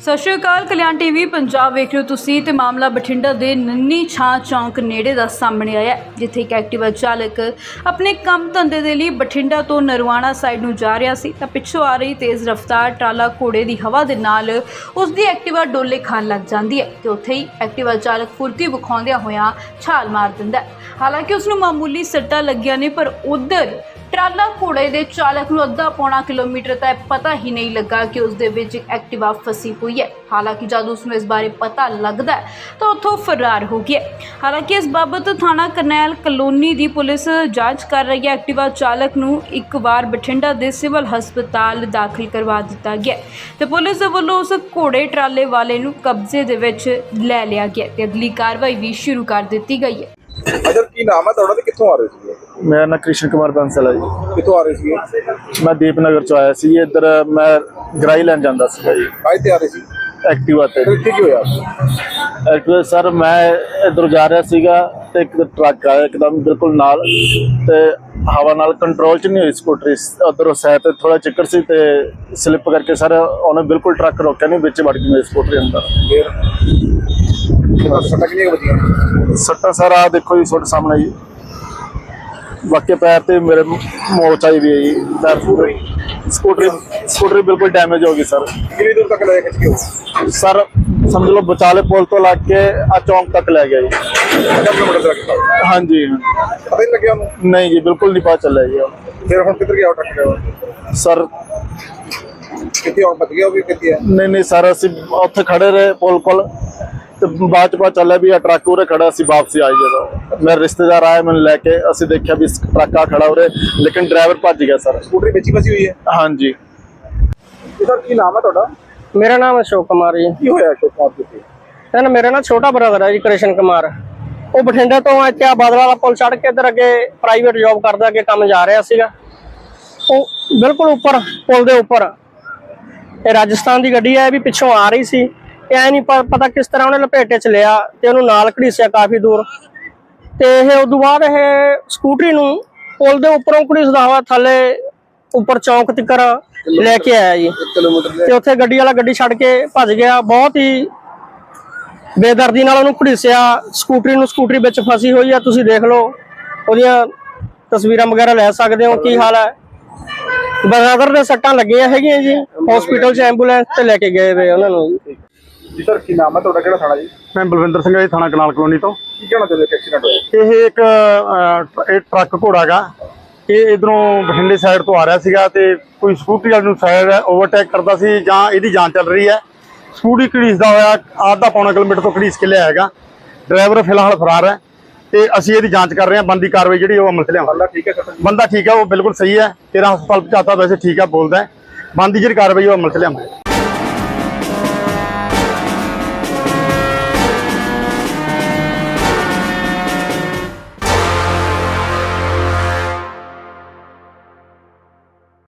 ਸਤਿ ਸ਼੍ਰੀ ਅਕਾਲ ਕਲਿਆਣ ਟੀਵੀ ਪੰਜਾਬ ਵੇਖ ਰਹੇ ਹੋ ਤੁਸੀਂ ਤੇ ਮਾਮਲਾ ਬਠਿੰਡਾ ਦੇ ਨੰਨੀ ਛਾਂ ਚੌਂਕ ਨੇੜੇ ਦਾ ਸਾਹਮਣੇ ਆਇਆ ਹੈ, ਜਿੱਥੇ ਇੱਕ ਐਕਟਿਵਾ ਚਾਲਕ ਆਪਣੇ ਕੰਮ ਧੰਦੇ ਦੇ ਲਈ ਬਠਿੰਡਾ ਤੋਂ ਨਰਵਾਣਾ ਸਾਈਡ ਨੂੰ ਜਾ ਰਿਹਾ ਸੀ ਤਾਂ ਪਿੱਛੋਂ ਆ ਰਹੀ ਤੇਜ਼ ਰਫ਼ਤਾਰ ਟਰਾਲਾ ਘੋੜੇ ਦੀ ਹਵਾ ਦੇ ਨਾਲ ਉਸ ਦੀ ਐਕਟਿਵਾ ਡੋਲੇ ਖਾਣ ਲੱਗ ਜਾਂਦੀ ਹੈ ਤੇ ਉੱਥੇ ਹੀ ਐਕਟਿਵਾ ਚਾਲਕ ਫੁਰਤੀ ਵਿਖਾਉਂਦਿਆਂ ਹੋਇਆਂ ਛਾਲ ਮਾਰ ਦਿੰਦਾ ਹੈ। ਹਾਲਾਂਕਿ ਉਸ ਨੂੰ ਮਾਮੂਲੀ ਸੱਟਾਂ ਲੱਗੀਆਂ ਨੇ ਪਰ ਉਧਰ ਟਰਾਲਾ ਘੋੜੇ ਦੇ ਚਾਲਕ ਨੂੰ ਅੱਧਾ ਪੌਣਾ ਕਿਲੋਮੀਟਰ ਤੱਕ ਪਤਾ ਹੀ ਨਹੀਂ ਲੱਗਾ ਕਿ ਉਸ ਦੇ ਵਿੱਚ ਇੱਕ ਐਕਟਿਵਾ ਫਸੀ ਹੋਈ ਹੈ। ਹਾਲਾਂਕਿ ਜਦ ਉਸ ਨੂੰ ਇਸ ਬਾਰੇ ਪਤਾ ਲੱਗਦਾ ਹੈ, ਤਾਂ ਉੱਥੋਂ ਫਰਾਰ ਹੋ ਗਿਆ ਹਾਲਾਂਕਿ ਇਸ ਬਾਬਤ ਥਾਣਾ ਕਰਨੈਲ ਕਲੋਨੀ ਦੀ ਪੁਲਿਸ ਜਾਂਚ ਕਰ ਰਹੀ ਹੈ। ਐਕਟਿਵਾ ਚਾਲਕ ਨੂੰ ਇੱਕ ਵਾਰ ਬਠਿੰਡਾ ਦੇ ਸਿਵਲ ਹਸਪਤਾਲ ਦਾਖਲ ਕਰਵਾ ਦਿੱਤਾ ਗਿਆ ਹੈ ਤੇ ਪੁਲਿਸ ਦੇ ਵੱਲੋਂ ਉਸ ਘੋੜੇ ਟਰਾਲੇ ਵਾਲੇ ਨੂੰ ਕਬਜ਼ੇ ਦੇ ਵਿੱਚ ਲੈ ਲਿਆ ਗਿਆ ਤੇ ਅਗਲੀ ਕਾਰਵਾਈ ਵੀ ਸ਼ੁਰੂ ਕਰ ਦਿੱਤੀ ਗਈ ਹੈ। ਅਜਰ ਕੀ ਨਾਮ ਹੈ ਤੁਹਾਡਾ ਤੇ ਕਿੱਥੋਂ ਆ ਰਹੇ ਸੀਗੇ ਮੇਰਾ ਨਾਮ ਕ੍ਰਿਸ਼ਨ ਕੁਮਾਰ ਬੰਸਲ ਹੈ ਜੀ। ਕਿੱਥੋਂ ਆ ਰਹੇ ਸੀਗੇ ਮੈਂ ਦੀਪਨਗਰ ਚ ਆਇਆ ਸੀ ਇੱਧਰ ਮੈਂ ਗਰਾਈ ਲੈਣ ਜਾਂਦਾ ਸੀਗਾ ਜੀ। ਕਾਹ ਤੇ ਆ ਰਹੇ ਸੀ? ਐਕਟਿਵਾ ਤੇ। ਕੀ ਹੋਇਆ? ਐਕਟਿਵਾ ਸਰ ਮੈਂ ਇੱਧਰ ਜਾ ਰਿਹਾ ਸੀਗਾ ਤੇ ਇੱਕ ਟਰੱਕ ਆਇਆ ਇੱਕਦਮ ਬਿਲਕੁਲ ਨਾਲ ਤੇ ਹਵਾ ਨਾਲ ਕੰਟਰੋਲ ਚ ਨਹੀਂ ਹੋਈ ਸਕੂਟਰੀ। ਉਧਰੋਂ ਸਾਈਡ ਤੇ ਥੋੜਾ ਚੱਕਰ ਸੀ ਤੇ ਸਲਿੱਪ ਕਰਕੇ ਸਰ ਉਹਨੇ ਬਿਲਕੁਲ ਟਰੱਕ ਰੋਕਿਆ ਨਹੀਂ ਵਿੱਚ ਵੜ ਗਈ ਮੇਰੀ ਸਕੂਟਰੀ ਅੰਦਰ। ਸੱਟਾਂ ਕਿੰਨੀਆਂ ਕੁ ਵੱਜੀਆਂ? ਸੱਟਾਂ ਸਰ ਆ ਦੇਖੋ ਜੀ ਤੁਹਾਡੇ ਸਾਹਮਣੇ ਜੀ। ਬਾਕੀ ਪੈਰ ਤੇ ਮੇਰੇ ਮੋਚ ਆਈ ਵੀ ਹੈ ਜੀ। ਪੈਰ ਪੂਰੇ। ਸਕੂਟਰੀ ਸਕੂਟਰੀ ਬਿਲਕੁਲ ਡੈਮੇਜ ਹੋ ਗਈ ਸਰ ਕਿੰਨੀ ਦੂਰ ਤੱਕ ਲੈ ਕੇ ਖਿੱਚ ਕੇ ਸਰ ਸਮਝ ਲਓ ਬਚਾਲੇ ਪੁਲ ਤੋਂ ਲੱਗ ਕੇ ਆ ਚੌਂਕ ਤੱਕ ਲੈ ਗਿਆ ਜੀ। ਕਿੰਨਾ ਕਿਲੋਮੀਟਰ ਤੱਕ ਕੀਤਾ ਹਾਂਜੀ। ਪਤਾ ਹੀ ਨਹੀਂ ਲੱਗਿਆ ਉਹਨੂੰ? ਨਹੀਂ ਜੀ ਬਿਲਕੁਲ ਨਹੀਂ ਪਤਾ ਚੱਲਿਆ ਜੀ ਫਿਰ ਹੁਣ ਕਿੱਧਰ ਗਿਆ ਉਹ ਟਰੱਕ? ਡਰਾਈਵਰ ਸਰ ਕਿੱਥੇ ਆ ਬਚ ਗਿਆ ਉਹ ਵੀ ਕਿੱਥੇ ਹੈ ਨਹੀਂ ਨਹੀਂ ਸਰ ਅਸੀਂ ਉੱਥੇ ਖੜੇ ਰਹੇ ਪੁਲ ਕੋਲ। ਤੇ ਬਾਅਦ ਚ ਪਤਾ ਚੱਲਿਆ ਵੀ ਆ ਟਰੱਕ ਉਰੇ ਖੜਾ ਸੀ ਵਾਪਸੀ ਆਈ ਜਦੋਂ। ਮੇਰੇ ਰਿਸ਼ਤੇਦਾਰ ਆਏ ਮੈਨੂੰ ਲੈ ਕੇ ਅਸੀਂ ਦੇਖਿਆ ਵੀ ਟਰੱਕ ਆ ਖੜਾ ਉਰੇ ਲੇਕਿਨ ਡਰਾਈਵਰ ਭੱਜ ਗਿਆ ਸਰ। ਸਕੂਟਰੀ ਵਿੱਚ ਹੀ ਫਸੀ ਹੋਈ ਹੈ? ਹਾਂਜੀ। ਇਹ ਸਰ ਕੀ ਨਾਮ ਹੈ ਤੁਹਾਡਾ? ਮੇਰਾ ਨਾਮ ਅਸ਼ੋਕ ਕੁਮਾਰ ਜੀ। ਕੀ ਹੋਇਆ ਅਸ਼ੋਕ ਕੁਮਾਰ ਜੀ? ਨਾ ਮੇਰਾ ਨਾ ਛੋਟਾ ਬ੍ਰਦਰ ਹੈ ਜੀ ਕ੍ਰਿਸ਼ਨ ਕੁਮਾਰ। ਉਹ ਬਠਿੰਡੇ ਤੋਂ ਇੱਥੇ ਆ ਬਾਦਲ ਵਾਲਾ ਪੁਲ ਚੜ੍ਹ ਕੇ ਇੱਧਰ ਅੱਗੇ ਪ੍ਰਾਈਵੇਟ ਜੌਬ ਕਰਦਾ ਅੱਗੇ ਕੰਮ ਜਾ ਰਿਹਾ ਸੀਗਾ। ਉਹ ਬਿਲਕੁਲ ਉੱਪਰ ਪੁਲ ਦੇ ਉੱਪਰ। ਇਹ ਰਾਜਸਥਾਨ ਦੀ ਗੱਡੀ ਹੈ ਇਹ ਵੀ ਪਿੱਛੋਂ ਆ ਰਹੀ ਸੀ। ਇਹ ਐ ਨਹੀਂ ਪਤਾ ਕਿਸ ਤਰ੍ਹਾਂ ਉਹਨੇ ਲਪੇਟੇ ਚ ਲਿਆ ਤੇ ਉਹਨੂੰ ਨਾਲ ਘੜੀਸਿਆ ਕਾਫੀ ਦੂਰ। ਤੇ ਇਹ ਉਦੋਂ ਬਾਅਦ ਇਹ ਸਕੂਟਰੀ ਨੂੰ ਪੁਲ ਦੇ ਉੱਪਰੋਂ ਘੜੀਸਦਾ ਹੋਇਆ ਥੱਲੇ ਉੱਪਰ ਚੌਂਕ ਤੱਕ ਲੈ ਕੇ ਆਇਆ ਜੀ। ਤੇ ਉੱਥੇ ਗੱਡੀ ਵਾਲਾ ਗੱਡੀ ਛੱਡ ਕੇ ਭੱਜ ਗਿਆ। ਬਹੁਤ ਹੀ ਬੇਦਰਦੀ ਨਾਲ ਉਹਨੂੰ ਘੜੀਸਿਆ। ਸਕੂਟਰੀ ਨੂੰ ਸਕੂਟਰੀ ਵਿੱਚ ਫਸੀ ਹੋਈ ਆ ਤੁਸੀਂ ਦੇਖ ਲਓ। ਉਹਦੀਆਂ ਤਸਵੀਰਾਂ ਵਗੈਰਾ ਲੈ ਸਕਦੇ ਹੋ ਕੀ ਹਾਲ ਹੈ ਬਰਾਦਰ ਦੇ ਸੱਟਾਂ ਲੱਗੀਆਂ ਹੈਗੀਆਂ ਜੀ। ਹਸਪੀਟਲ 'ਚ ਐਂਬੂਲੈਂਸ ਤੇ ਲੈ ਕੇ ਗਏ ਵੇ ਉਹਨਾਂ ਨੂੰ। ਜੀ। ਸਰ ਕੀ ਨਾਮ ਹੈ ਤੁਹਾਡਾ? ਕਿਹੜਾ ਥਾਣਾ ਜੀ? ਮੈਂ ਬਲਵਿੰਦਰ ਸਿੰਘ ਜੀ ਥਾਣਾ ਕਨਾਲ ਕਲੋਨੀ ਤੋਂ। ਕੀ ਕਹਿਣਾ ਚਾਹੁੰਦੇ ਕਿ ਐਕਸੀਡੈਂਟ ਹੋਇਆ? ਇਹ ਇੱਕ ਅਹ, ਇਹ ਟਰੱਕ ਘੋੜਾ ਗਾ। ਇਹ ਇਧਰੋਂ ਬਠਿੰਡੇ ਸਾਈਡ ਤੋਂ ਆ ਰਿਹਾ ਸੀਗਾ ਤੇ ਕੋਈ ਸਕੂਟਰੀ ਵਾਲੇ ਨੂੰ ਸਾਈਡ ਓਵਰਟੇਕ ਕਰਦਾ ਸੀ ਜਾਂ ਇਹਦੀ ਜਾਂਚ ਚੱਲ ਰਹੀ ਹੈ। ਸਕੂਟਰੀ ਘੜੀਸਦਾ ਹੋਇਆ ਆਧਾ ਪੌਣਾ ਕਿਲੋਮੀਟਰ ਤੋਂ ਘੜੀਸ ਕੇ ਲਿਆ ਹੈਗਾ। ਡਰਾਈਵਰ ਫਿਲਹਾਲ ਫਰਾਰ ਹੈ ਤੇ ਅਸੀਂ ਇਹਦੀ ਜਾਂਚ ਕਰ ਰਹੇ ਹਾਂ ਬੰਦੀ ਕਾਰਵਾਈ ਜਿਹੜੀ ਉਹ ਅਮਲ 'ਚ ਲਿਆਵਾਂਗੇ। ਅੱਲਾ ਠੀਕ ਹੈ ਸਰ? ਬੰਦਾ ਠੀਕ ਹੈ ਉਹ ਬਿਲਕੁਲ ਸਹੀ ਹੈ। ਤੇਰਾ ਹਸਪਤਾਲ ਪਹੁੰਚਾਤਾ ਵੈਸੇ ਠੀਕ ਹੈ ਬੋਲਦਾ ਹੈ। ਬੰਦੀ ਜਿਹੜੀ ਕਾਰਵਾਈ ਉਹ ਅਮਲ 'ਚ ਲਿਆਵਾਂਗੇ।